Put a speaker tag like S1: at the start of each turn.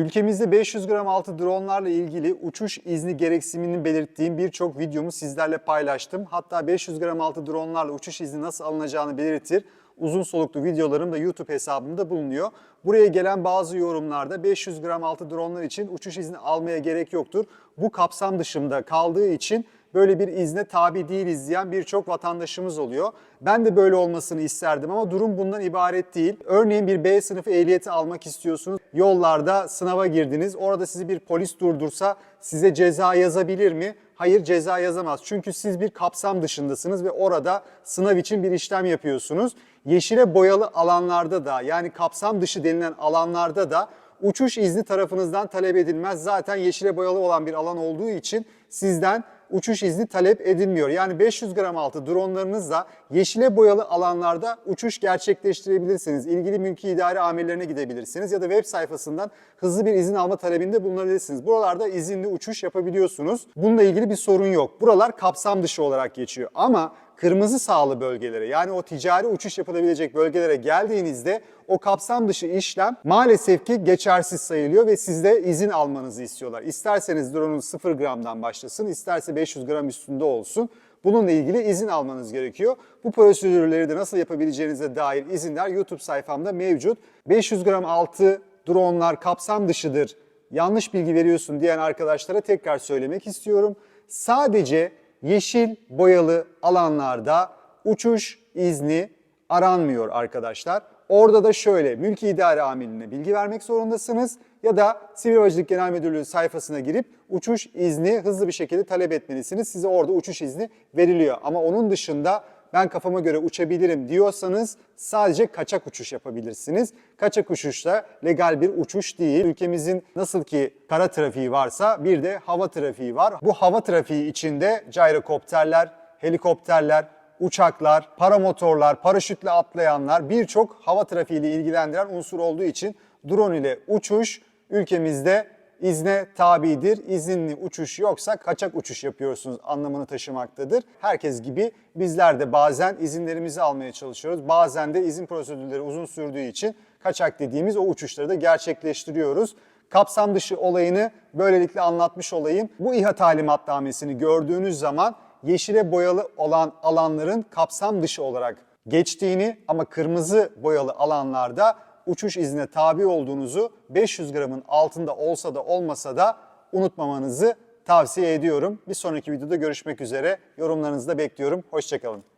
S1: Ülkemizde 500 gram altı dronlarla ilgili uçuş izni gereksinimini belirttiğim birçok videomu sizlerle paylaştım. Hatta 500 gram altı dronlarla uçuş izni nasıl alınacağını belirtir uzun soluklu videolarım da YouTube hesabımda bulunuyor. Buraya gelen bazı yorumlarda 500 gram altı dronlar için uçuş izni almaya gerek yoktur. Bu kapsam dışında kaldığı için böyle bir izne tabi değiliz diyen birçok vatandaşımız oluyor. Ben de böyle olmasını isterdim ama durum bundan ibaret değil. Örneğin bir B sınıfı ehliyeti almak istiyorsunuz. Yollarda sınava girdiniz. Orada sizi bir polis durdursa size ceza yazabilir mi? Hayır ceza yazamaz. Çünkü siz bir kapsam dışındasınız ve orada sınav için bir işlem yapıyorsunuz. Yeşile boyalı alanlarda da yani kapsam dışı denilen alanlarda da uçuş izni tarafınızdan talep edilmez. Zaten yeşile boyalı olan bir alan olduğu için sizden uçuş izni talep edilmiyor. Yani 500 gram altı dronlarınızla yeşile boyalı alanlarda uçuş gerçekleştirebilirsiniz. İlgili mülki idare amirlerine gidebilirsiniz ya da web sayfasından hızlı bir izin alma talebinde bulunabilirsiniz. Buralarda izinli uçuş yapabiliyorsunuz. Bununla ilgili bir sorun yok. Buralar kapsam dışı olarak geçiyor. Ama kırmızı sağlı bölgelere yani o ticari uçuş yapılabilecek bölgelere geldiğinizde o kapsam dışı işlem maalesef ki geçersiz sayılıyor ve sizde izin almanızı istiyorlar. İsterseniz drone'un 0 gramdan başlasın, isterse 500 gram üstünde olsun. Bununla ilgili izin almanız gerekiyor. Bu prosedürleri de nasıl yapabileceğinize dair izinler YouTube sayfamda mevcut. 500 gram altı dronlar kapsam dışıdır, yanlış bilgi veriyorsun diyen arkadaşlara tekrar söylemek istiyorum. Sadece yeşil boyalı alanlarda uçuş izni aranmıyor arkadaşlar. Orada da şöyle mülki idare amirine bilgi vermek zorundasınız ya da Sivil Havacılık Genel Müdürlüğü sayfasına girip uçuş izni hızlı bir şekilde talep etmelisiniz. Size orada uçuş izni veriliyor. Ama onun dışında ben kafama göre uçabilirim diyorsanız sadece kaçak uçuş yapabilirsiniz. Kaçak uçuş da legal bir uçuş değil. Ülkemizin nasıl ki kara trafiği varsa bir de hava trafiği var. Bu hava trafiği içinde gyrokopterler, helikopterler, uçaklar, paramotorlar, paraşütle atlayanlar birçok hava trafiğiyle ilgilendiren unsur olduğu için drone ile uçuş ülkemizde izne tabidir. İzinli uçuş yoksa kaçak uçuş yapıyorsunuz anlamını taşımaktadır. Herkes gibi bizler de bazen izinlerimizi almaya çalışıyoruz. Bazen de izin prosedürleri uzun sürdüğü için kaçak dediğimiz o uçuşları da gerçekleştiriyoruz. Kapsam dışı olayını böylelikle anlatmış olayım. Bu İHA talimatnamesini gördüğünüz zaman yeşile boyalı olan alanların kapsam dışı olarak geçtiğini ama kırmızı boyalı alanlarda uçuş iznine tabi olduğunuzu 500 gramın altında olsa da olmasa da unutmamanızı tavsiye ediyorum. Bir sonraki videoda görüşmek üzere. Yorumlarınızı da bekliyorum. Hoşçakalın.